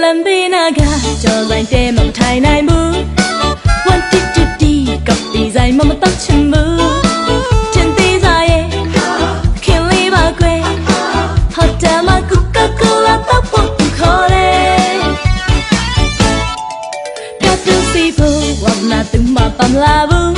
လမ်းဘေးနာကကြော်ဆိုင်တဲမထိုင်နိုင်ဘူး One two two three ကပ်ဒီဇိုင်းမမတော့ချင်ဘူးချင်သေးစားရဲ့ခင်လေးပါကွယ်ဟိုတယ်မှာကူကာကိုလာတော့ပုံခေါ်လေကတ်တူစီဘူးဝမ်းနာတူမပမ်လာဘူး